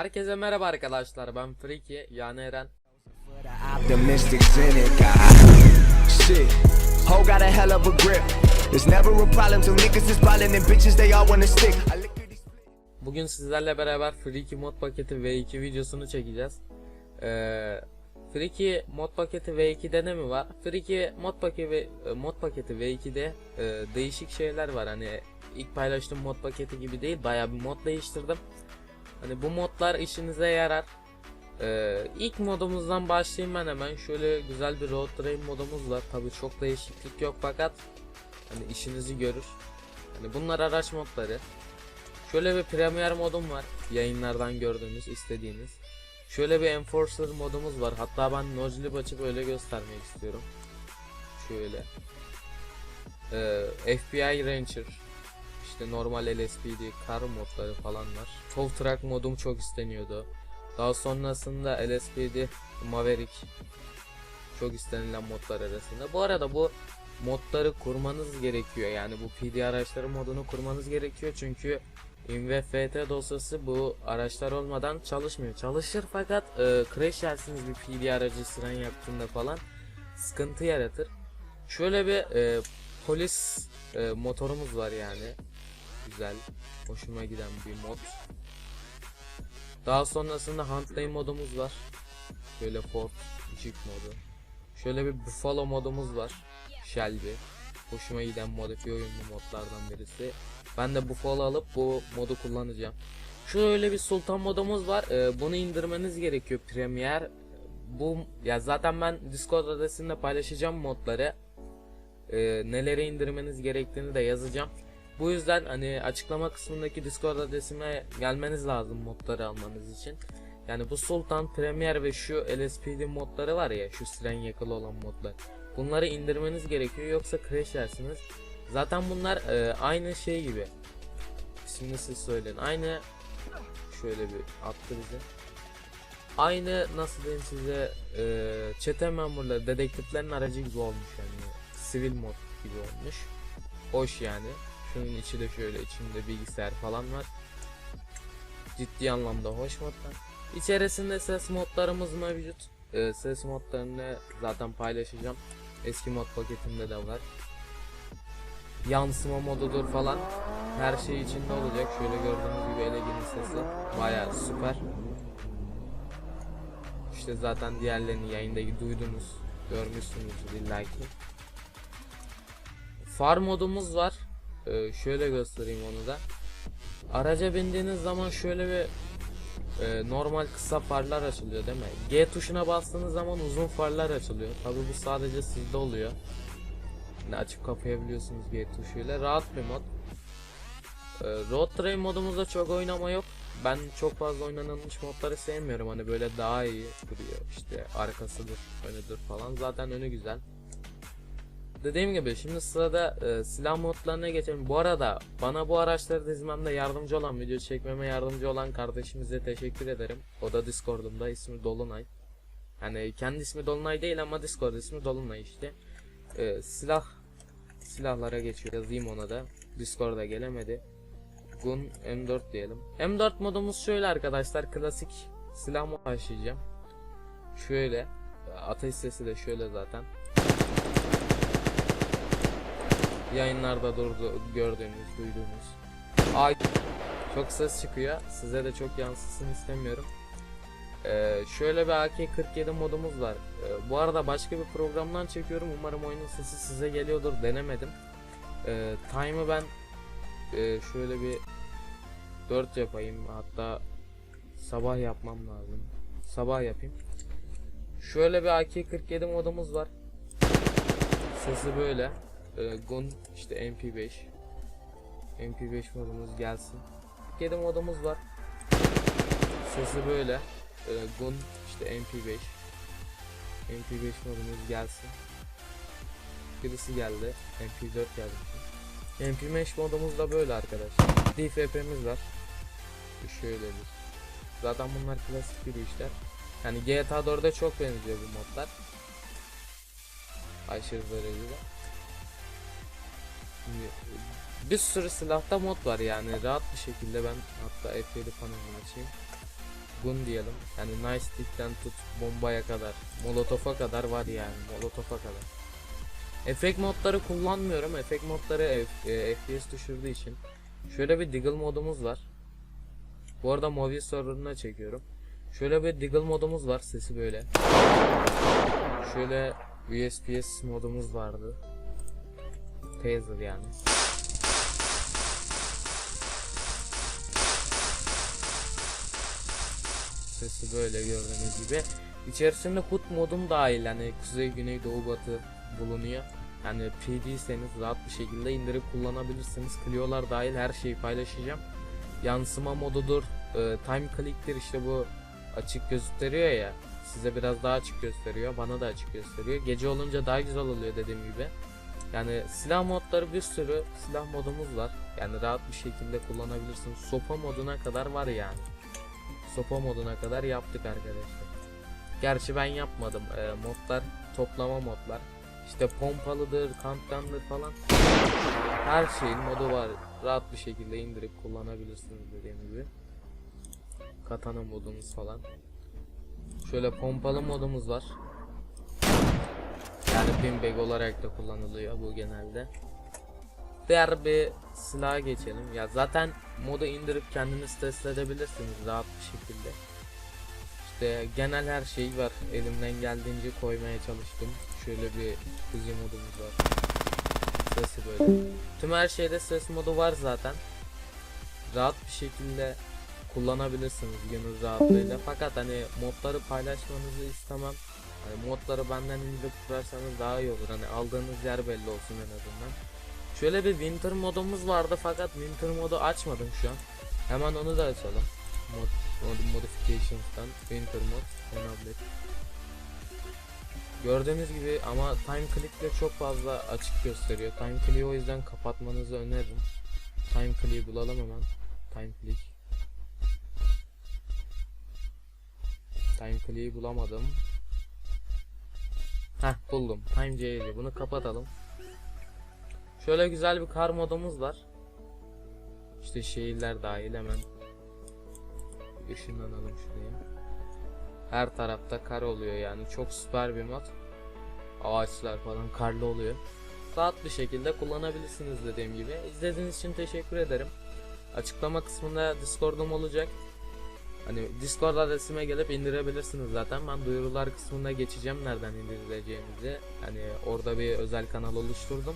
Herkese merhaba arkadaşlar ben Friki yani Eren Optimistic cynic. Shit. Ho got a hell of a grip. It's never a problem till niggas is ballin' and bitches they all wanna stick. I lick through these Bugün sizlerle beraber Friki mod paketi V2 videosunu çekeceğiz ee, Friki mod paketi V2'de ne mi var? Friki mod paketi, ve- mod paketi V2'de e, değişik şeyler var hani ilk paylaştığım mod paketi gibi değil baya bir mod değiştirdim Hani bu modlar işinize yarar ee, ilk modumuzdan başlayayım ben hemen şöyle güzel bir road train modumuz var tabi çok değişiklik yok fakat hani işinizi görür Hani bunlar araç modları Şöyle bir Premier modum var. Yayınlardan gördüğünüz, istediğiniz. Şöyle bir Enforcer modumuz var. Hatta ben nozlip açıp öyle göstermek istiyorum. Şöyle. Ee, FBI Ranger. İşte normal LSPD, kar modları falan var. Tow Truck modum çok isteniyordu. Daha sonrasında LSPD Maverick çok istenilen modlar arasında. Bu arada bu modları kurmanız gerekiyor. Yani bu PD araçları modunu kurmanız gerekiyor çünkü InVFT dosyası bu araçlar olmadan çalışmıyor. Çalışır fakat e, crash yersiniz bir PD aracı siren yaptığında falan sıkıntı yaratır. Şöyle bir e, polis e, motorumuz var yani. Güzel, hoşuma giden bir mod. Daha sonrasında Huntley modumuz var. Böyle Ford Jeep modu. Şöyle bir Buffalo modumuz var. Shelby. Hoşuma giden modifiye oyunlu modlardan birisi. Ben de Buffalo alıp bu modu kullanacağım. Şöyle bir Sultan modumuz var. Ee, bunu indirmeniz gerekiyor Premier. Bu ya zaten ben Discord adresinde paylaşacağım modları. Ee, neleri indirmeniz gerektiğini de yazacağım. Bu yüzden hani açıklama kısmındaki Discord adresime gelmeniz lazım modları almanız için. Yani bu Sultan Premier ve şu LSPD modları var ya şu siren yakalı olan modlar. Bunları indirmeniz gerekiyor yoksa crash yersiniz. Zaten bunlar e, aynı şey gibi. Şimdi siz söyleyin. Aynı şöyle bir attı bize. Aynı nasıl diyeyim size e, çete memurları, dedektiflerin aracı gibi olmuş yani. Sivil mod gibi olmuş. Hoş yani. Şunun içi de şöyle içinde bilgisayar falan var. Ciddi anlamda hoş modlar. İçerisinde ses modlarımız mevcut. E, ses modlarını zaten paylaşacağım. Eski mod paketimde de var yansıma modudur falan her şey içinde olacak. Şöyle gördüğünüz gibi Eleginin sesi baya süper. İşte zaten diğerlerini yayındaki duydunuz, görmüşsünüzdür illaki. Far modumuz var. Ee, şöyle göstereyim onu da. Araca bindiğiniz zaman şöyle bir e, normal kısa farlar açılıyor değil mi? G tuşuna bastığınız zaman uzun farlar açılıyor. Tabi bu sadece sizde oluyor. Yine açıp kapayabiliyorsunuz G tuşuyla. Rahat bir mod. Ee, Road Train modumuzda çok oynama yok. Ben çok fazla oynanılmış modları sevmiyorum. Hani böyle daha iyi duruyor. İşte arkasıdır, önüdür falan. Zaten önü güzel. Dediğim gibi şimdi sırada e, silah modlarına geçelim. Bu arada bana bu araçları dizmemde yardımcı olan, video çekmeme yardımcı olan kardeşimize teşekkür ederim. O da Discord'umda ismi Dolunay. Hani kendi ismi Dolunay değil ama Discord ismi Dolunay işte. Ee, silah silahlara geçiyor. Yazayım ona da. Discord'a gelemedi. Gun M4 diyelim. M4 modumuz şöyle arkadaşlar. Klasik silah mod başlayacağım. Şöyle. Ateş sesi de şöyle zaten. Yayınlarda durdu, gördüğünüz, duyduğunuz. Ay çok ses çıkıyor. Size de çok yansısın istemiyorum. Ee, şöyle bir AK-47 modumuz var. Ee, bu arada başka bir programdan çekiyorum. Umarım oyunun sesi size geliyordur. Denemedim. Ee, time'ı ben e, şöyle bir 4 yapayım. Hatta sabah yapmam lazım. Sabah yapayım. Şöyle bir AK-47 modumuz var. Sesi böyle. Ee, Gun işte MP5. MP5 modumuz gelsin. 7 modumuz var. Sesi böyle. Ee, Gun işte MP5 MP5 modumuz gelsin. Birisi geldi. MP4 geldi. MP5 modumuz da böyle arkadaşlar. DFP'miz var. Şöyle bir. Zaten bunlar klasik yürüyüşler Yani GTA 4'e çok benziyor bu modlar. Aşırı derecede Şimdi, bir sürü silahta mod var yani rahat bir şekilde ben hatta F7 panelini açayım gun diyelim. Yani nice stick'ten tut bombaya kadar, molotofa kadar var yani. Molotofa kadar. Efekt modları kullanmıyorum. Efekt modları F- e, FPS düşürdüğü için. Şöyle bir Deagle modumuz var. Bu arada Movi serverına çekiyorum. Şöyle bir Deagle modumuz var. Sesi böyle. Şöyle USPS modumuz vardı. Taser yani. Sesi böyle gördüğünüz gibi. İçerisinde HUD modum dahil yani kuzey güney doğu batı bulunuyor. Yani PD'seniz rahat bir şekilde indirip kullanabilirsiniz. Clio'lar dahil her şeyi paylaşacağım. Yansıma modudur, e, time click'tir işte bu açık gösteriyor ya. Size biraz daha açık gösteriyor, bana da açık gösteriyor. Gece olunca daha güzel oluyor dediğim gibi. Yani silah modları bir sürü silah modumuz var. Yani rahat bir şekilde kullanabilirsiniz. Sopa moduna kadar var yani. Sopa moduna kadar yaptık arkadaşlar. Gerçi ben yapmadım. Ee, modlar toplama modlar. İşte pompalıdır, kamptandır falan. Her şeyin modu var. Rahat bir şekilde indirip kullanabilirsiniz dediğim gibi. Katana modumuz falan. Şöyle pompalı modumuz var. Yani beanbag olarak da kullanılıyor bu genelde. Diğer bir silaha geçelim. Ya zaten modu indirip kendiniz test edebilirsiniz rahat bir şekilde. İşte genel her şey var. Elimden geldiğince koymaya çalıştım. Şöyle bir hızlı modumuz var. Sesi böyle. Tüm her şeyde ses modu var zaten. Rahat bir şekilde kullanabilirsiniz gönül rahatlığıyla. Fakat hani modları paylaşmanızı istemem. Hani modları benden indirip kurarsanız daha iyi olur. Hani aldığınız yer belli olsun en azından. Şöyle bir winter modumuz vardı fakat winter modu açmadım şu an. Hemen onu da açalım. Mod, mod modifications'tan winter mod enable. Gördüğünüz gibi ama time click'le çok fazla açık gösteriyor. Time click'i o yüzden kapatmanızı öneririm. Time click'i bulalım hemen. Time click. Time click'i bulamadım. Heh buldum. Time CL. Bunu kapatalım. Şöyle güzel bir kar modumuz var. İşte şehirler dahil hemen ışınlanalım şuraya. Her tarafta kar oluyor yani çok süper bir mod. Ağaçlar falan karlı oluyor. Rahat bir şekilde kullanabilirsiniz dediğim gibi. İzlediğiniz için teşekkür ederim. Açıklama kısmında Discord'um olacak. Hani Discord adresime gelip indirebilirsiniz zaten. Ben duyurular kısmında geçeceğim nereden indirileceğinizi. Hani orada bir özel kanal oluşturdum.